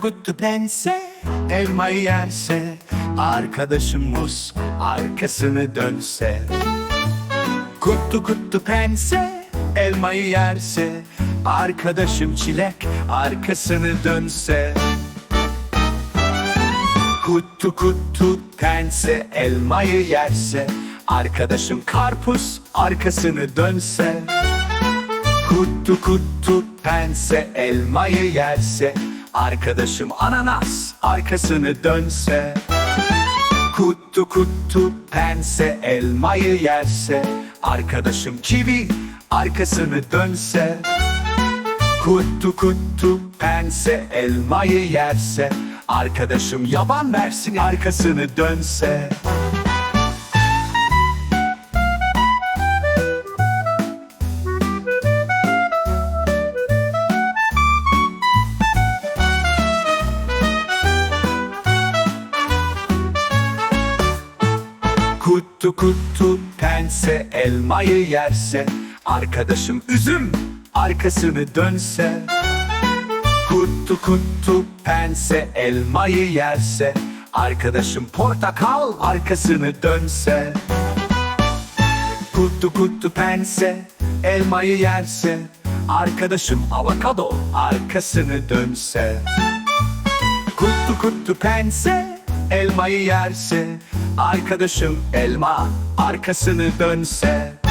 kuttu pense. Elmayı yerse Arkadaşım muz Arkasını dönse. Kuttu kuttu pense. Elmayı yerse Arkadaşım çilek Arkasını dönse. Kuttu kuttu pense. Elmayı yerse Arkadaşım karpuz arkasını dönse Kuttu kuttu pense elmayı yerse Arkadaşım ananas arkasını dönse. Kuttu kuttu pense elmayı yerse Arkadaşım kivi arkasını dönse. Kuttu kuttu pense elmayı yerse Arkadaşım yaban mersin arkasını dönse Kuttu kuttu pense elmayı yerse Arkadaşım üzüm arkasını dönse. Kuttu kuttu pense elmayı yerse Arkadaşım portakal arkasını dönse. Kuttu kuttu pense elmayı yerse Arkadaşım avokado arkasını dönse. Kuttu kuttu pense elmayı yerse Arkadaşım elma arkasını dönse